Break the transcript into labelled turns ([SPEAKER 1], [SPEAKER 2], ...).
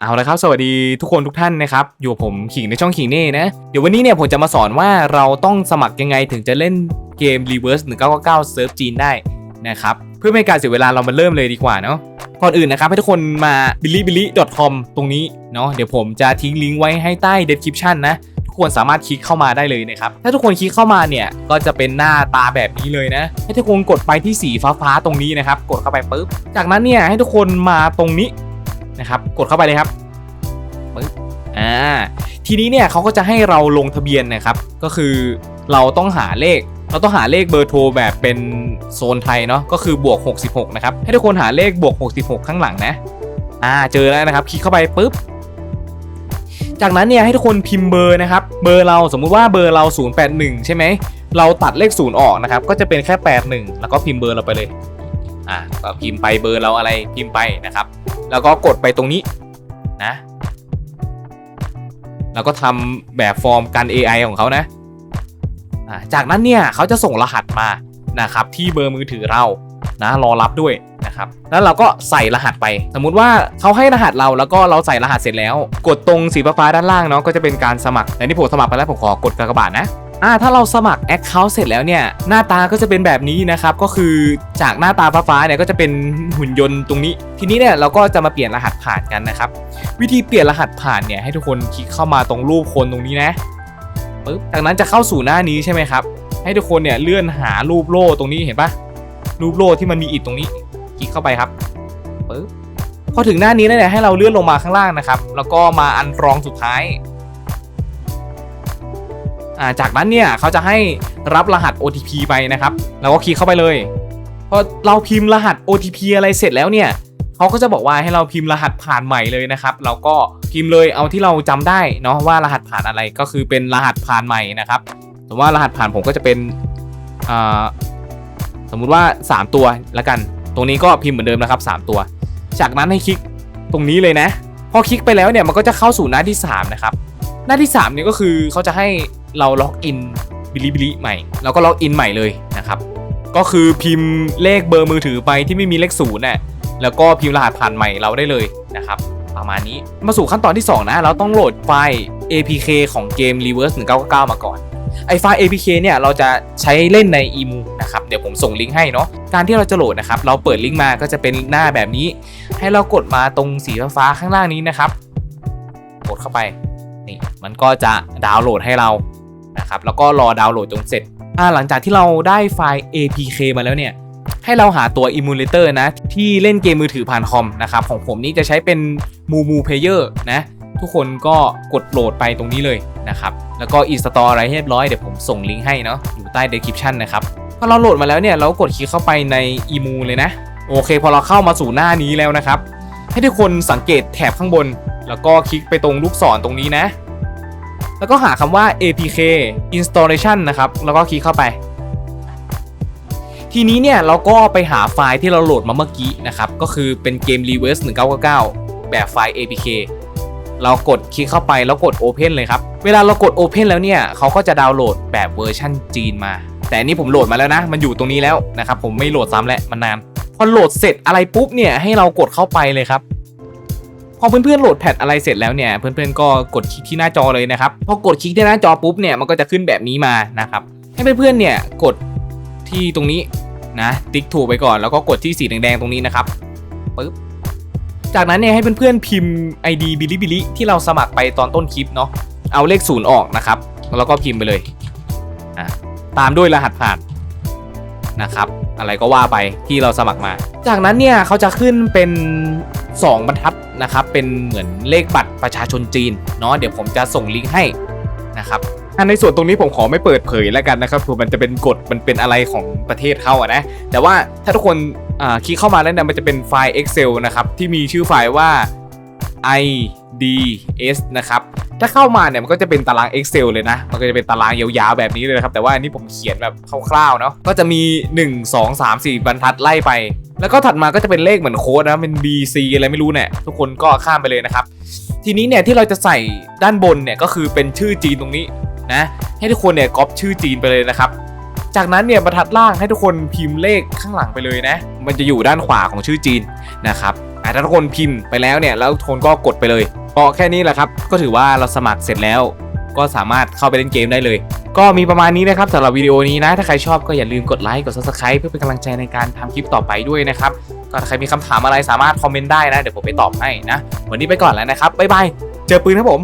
[SPEAKER 1] เอาละครับ สวัสดีทุกคนทุกท่านนะครับ อยู่ผมขิงในช่องขิงเน่นะ เดี๋ยววันนี้เนี่ยผมจะมาสอนว่าเราต้องสมัครยังไงถึงจะเล่นเกม Reverse 1999เซิร์ฟจีนได้นะครับ เพื่อไม่ให้การเสียเวลาเรามาเริ่มเลยดีกว่าเนาะก่อนอื่นนะครับให้ทุกคนมา bilibili.com ตรงนี้เนาะเดี๋ยวผมจะทิ้งลิงก์ไว้ให้ใต้ description นะทุกคนสามารถคลิกเข้ามาได้เลยนะครับ ถ้าทุกคนคลิกเข้ามาเนี่ยก็จะเป็นหน้าตาแบบนี้เลยนะ ให้ทุกคนกดไปที่สีฟ้าๆตรงนี้นะครับ กดเข้าไปปุ๊บจากนั้นเนี่ยให้ทุกคนมาตรงนี้ นะครับกดเข้าไปเลยครับปึ๊บอ่าทีนี้เนี่ยเขาก็จะให้เราลงทะเบียนนะครับ ก็คือเราต้องหาเลขเราต้องหาเลขเบอร์โทรแบบเป็นโซนไทยเนาะก็คือบวก 66 นะครับ ให้ทุกคนหาเลขบวก 66 ข้างหลังนะ อ่าเจอแล้วนะครับ คลิกเข้าไปปุ๊บ จากนั้นเนี่ยให้ทุกคนพิมพ์เบอร์นะครับ เบอร์เราสมมุติว่าเบอร์เรา 081 ใช่ไหม เราตัดเลข 0 ออกนะครับ ก็จะเป็นแค่ 81 แล้วก็พิมพ์เบอร์เราไปเลย อ่าก็พิมพ์ไปเบอร์เราอะไรพิมพ์ไปนะครับ แล้วก็กดไปตรงนี้นะแล้วก็ทำแบบฟอร์มกัน AI ของเขานะจากนั้นเนี่ยเขาจะส่งรหัสมานะครับที่เบอร์มือถือเรานะรอรับด้วยนะครับแล้วเราก็ใส่รหัสไป สมมุติว่าเขาให้รหัสเราแล้วก็เราใส่รหัสเสร็จแล้ว กดตรงสีฟ้าด้านล่างเนาะก็จะเป็นการสมัครแต่นี่ผมสมัครไปแล้วผมขอกดกากบาทนะ อ่าถ้าเราสมัคร Account เสร็จแล้วเนี่ย หน้าตาก็จะเป็นแบบนี้นะครับ ก็คือจากหน้าตาฟ้าๆเนี่ยก็จะเป็นหุ่นยนต์ตรงนี้ ทีนี้เนี่ยเราก็จะมาเปลี่ยนรหัสผ่านกันนะครับ วิธีเปลี่ยนรหัสผ่านเนี่ยให้ทุกคนคลิกเข้ามาตรงรูปคนตรงนี้นะปึ๊บจากนั้นจะเข้าสู่หน้านี้ใช่ไหมครับ ให้ทุกคนเนี่ยเลื่อนหารูปโล่ตรงนี้เห็นปะรูปโล่ที่มันมีอิฐตรงนี้ คลิกเข้าไปครับปึ๊บพอถึงหน้านี้เนี่ยให้เราเลื่อนลงมาข้างล่างนะครับ แล้วก็มาอันรองสุดท้าย จากนั้นเนี่ยเขาจะให้รับรหัส OTP ไปนะครับแล้วก็คลิกเข้าไปเลยพอเราพิมพ์รหัส OTP อะไรเสร็จแล้วเนี่ยเขาก็จะบอกว่าให้เราพิมพ์รหัสผ่านใหม่เลยนะครับ เราก็พิมพ์เลยเอาที่เราจำได้เนาะว่ารหัสผ่านอะไรก็คือเป็นรหัสผ่านใหม่นะครับสมมติว่ารหัสผ่านผมก็จะเป็นสมมุติว่า 3 ตัวละกัน ตรงนี้ก็พิมพ์เหมือนเดิมนะครับ 3 ตัว จากนั้นให้คลิกตรงนี้เลยนะ พอคลิกไปแล้วเนี่ยมันก็จะเข้าสู่หน้าที่ 3 นะครับ หน้าที่ 3 เนี่ยก็คือเขาจะให้เราล็อกอินบิลิบิลิใหม่แล้วก็ล็อกอินใหม่เลยนะครับก็คือพิมพ์เลขเบอร์มือถือไปที่ไม่มีเลขศูนย์น่ะแล้วก็พิมพ์รหัสผ่านใหม่เราได้เลยนะครับประมาณนี้มาสู่ขั้นตอนที่ 2 นะ เราต้องโหลดไฟล์ APK ของเกม Reverse 1999 มาก่อนไอไฟล์ APK เนี่ยเราจะใช้เล่นใน EMU นะครับเดี๋ยวผมส่งลิงก์ให้เนาะการที่เราจะโหลดนะครับเราเปิดลิงก์มาก็จะเป็นหน้าแบบนี้ ให้เรากดมาตรงสีฟ้าข้างล่างนี้นะครับ กดเข้าไป นี่มันก็จะดาวน์โหลดให้เรานะครับแล้วก็รอดาวน์โหลดจนเสร็จอ่าหลังจากที่เราได้ไฟล์ APK มาแล้วเนี่ยให้เราหาตัว emulator นะที่เล่นเกมมือถือผ่านคอมนะครับของผมนี่จะใช้เป็น Mu Mu Player นะทุกคนก็กดโหลดไปตรงนี้เลยนะครับแล้วก็ install อะไรให้เรียบร้อยเดี๋ยวผมส่งลิงก์ให้เนาะอยู่ใต้ description นะครับพอเราโหลดมาแล้วเนี่ยเรากดคลิกเข้าไปใน emu เลยนะ โอเค พอเราเข้ามาสู่หน้านี้แล้วนะครับ ให้ทุกคนสังเกตแถบข้างบน แล้วก็คลิกไปตรงลูกศรตรงนี้นะ แล้วก็หาคำว่า apk installation นะครับ แล้วก็คลิกเข้าไป ทีนี้เนี่ยเราก็ไปหาไฟล์ที่เราโหลดมาเมื่อกี้นะครับ ก็คือเป็นเกม reverse 1999 แบบไฟล์ apk เรากดคลิกเข้าไปแล้วกด open เลยครับ เวลาเรากด open แล้วเนี่ยเขาก็จะดาวน์โหลดแบบเวอร์ชันจีนมา แต่อันนี้ผมโหลดมาแล้วนะ มันอยู่ตรงนี้แล้วนะครับ ผมไม่โหลดซ้ำแล้วมันนาน พอโหลดเสร็จอะไรปุ๊บเนี่ยให้เรากดเข้าไปเลยครับพอเพื่อนๆโหลดแพทอะไรเสร็จแล้วเนี่ยเพื่อนๆก็กดคลิกที่หน้าจอเลยนะครับพอกดคลิกที่หน้าจอปุ๊บเนี่ยมันก็จะขึ้นแบบนี้มานะครับให้เพื่อนๆเนี่ยกดที่ตรงนี้นะติ๊กถูกไปก่อนแล้วก็กดที่สีแดงๆตรงนี้นะครับปึ๊บจากนั้นเนี่ยให้เพื่อนๆพิมพ์ ID บิลิบิลิที่เราสมัครไปตอนต้นคลิปเนาะเอาเลขศูนย์ออกนะครับแล้วก็พิมพ์ไปเลยอะตามด้วยรหัสผ่าน นะครับอะไรก็ว่าไปที่เราสมัครมา จากนั้นเนี่ยเขาจะขึ้นเป็น 2 บรรทัดนะครับเป็นเหมือนเลขบัตรประชาชนจีนเนาะเดี๋ยวผมจะส่งลิงก์ให้นะครับอันในส่วนตรงนี้ผมขอไม่เปิดเผยแล้วกันนะครับเผื่อมันจะเป็นกฎมันเป็นอะไรของประเทศเขาอะนะแต่ว่าถ้าทุกคนอ่าคลิกเข้ามาแล้วเนี่ยมันจะเป็นไฟล์ Excel นะครับที่มีชื่อไฟล์ว่า IDS นะครับ ถ้าเข้ามาเนี่ยมันก็จะเป็นตาราง Excel เลยนะ มันก็จะเป็นตารางยาวๆแบบนี้เลยนะครับ แต่ว่าอันนี้ผมเขียนแบบคร่าวๆเนาะ ก็จะมี 1 2 3 4 บรรทัดไล่ไป แล้วก็ถัดมาก็จะเป็นเลขเหมือนโค้ดนะ เป็น B C อะไรไม่รู้เนี่ยทุกคนก็ข้ามไปเลยนะครับ ทีนี้เนี่ยที่เราจะใส่ด้านบนเนี่ยก็คือเป็นชื่อจีนตรงนี้นะ ให้ทุกคนเนี่ยก๊อปชื่อจีนไปเลยนะครับจากนั้นเนี่ยบรรทัดล่างให้ทุกคนพิมพ์เลขข้างหลังไปเลยนะ มันจะอยู่ด้านขวาของชื่อจีนนะครับถ้าทุกคนพิมพ์ไปแล้วเนี่ยแล้วทุกคนก็กดไปเลย ก็แค่นี้แหละครับ ก็ถือว่าเราสมัครเสร็จแล้ว ก็สามารถเข้าไปเล่นเกมได้เลย ก็มีประมาณนี้นะครับสำหรับวิดีโอนี้นะ ถ้าใครชอบก็อย่าลืมกดไลค์กด subscribe เพื่อเป็นกำลังใจในการทำคลิปต่อไปด้วยนะครับก็ถ้าใครมีคำถามอะไรสามารถคอมเมนต์ได้นะเดี๋ยวผมไปตอบให้นะวันนี้ไปก่อนแล้วนะครับบ๊ายบายเจอปืนครับผม